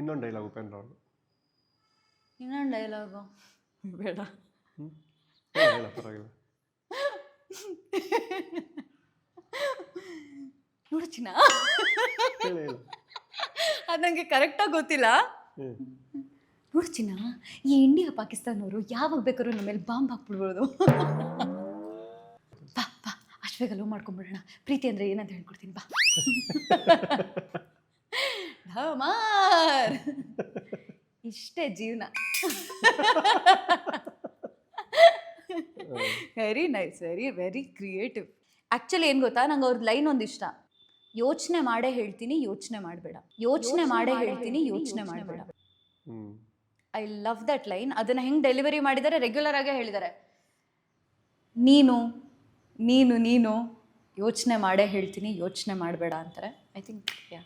ಇನ್ನೊಂದು ಡೈಲಾಗ್ ಉಪೇಂದ್ರ ಅವ್ರದ್ದು ಇನ್ನೊಂದು ಡೈಲಾಗು ಬೇಡ. ಹೇಳ ಪರವಾಗಿಲ್ಲ. ನೋಡು ಚಿನ್ನ. ಹೇಳು ಹೇಳು. ಅದು ನನಗೆ ಕರೆಕ್ಟಾಗಿ ಗೊತ್ತಿಲ್ಲ. ಹ್ಞೂ ನೋಡು ಚಿನ್ನ ಈ ಇಂಡಿಯಾ ಪಾಕಿಸ್ತಾನವರು ಯಾವಾಗ ಬೇಕಾದ್ರೂ ನಮ್ಮ ಮೇಲೆ ಬಾಂಬ್ ಹಾಕ್ಬಿಡ್ಬೋದು. ಬಾ ಬಾ ಅಷ್ಟು ಬೇಗ ಲವ್ ಮಾಡ್ಕೊಂಬಿಡೋಣ ಪ್ರೀತಿ ಅಂದರೆ ಏನಂತ ಹೇಳ್ಕೊಡ್ತೀನಿ ಬಾ. ಢಮಾರ್ ಇಷ್ಟೇ ಜೀವನ. Very nice very very creative actually ಏನು ಗೊತ್ತಾ? ನಂಗೆ ಅವ್ರದ್ದು ಲೈನ್ ಒಂದು ಇಷ್ಟ. ಯೋಚನೆ ಮಾಡೇ ಹೇಳ್ತೀನಿ ಯೋಚನೆ ಮಾಡಬೇಡ. ಯೋಚನೆ ಮಾಡೇ ಹೇಳ್ತೀನಿ ಯೋಚನೆ ಮಾಡಬೇಡ. ಐ ಲವ್ ದಟ್ ಲೈನ್ ಅದನ್ನು ಹೆಂಗೆ ಡೆಲಿವರಿ ಮಾಡಿದ್ದಾರೆ ರೆಗ್ಯುಲರ್ ಆಗೇ ಹೇಳಿದ್ದಾರೆ ನೀನು ನೀನು ನೀನು ಯೋಚನೆ ಮಾಡೇ ಹೇಳ್ತೀನಿ ಯೋಚನೆ ಮಾಡಬೇಡ ಅಂತಾರೆ. I think yeah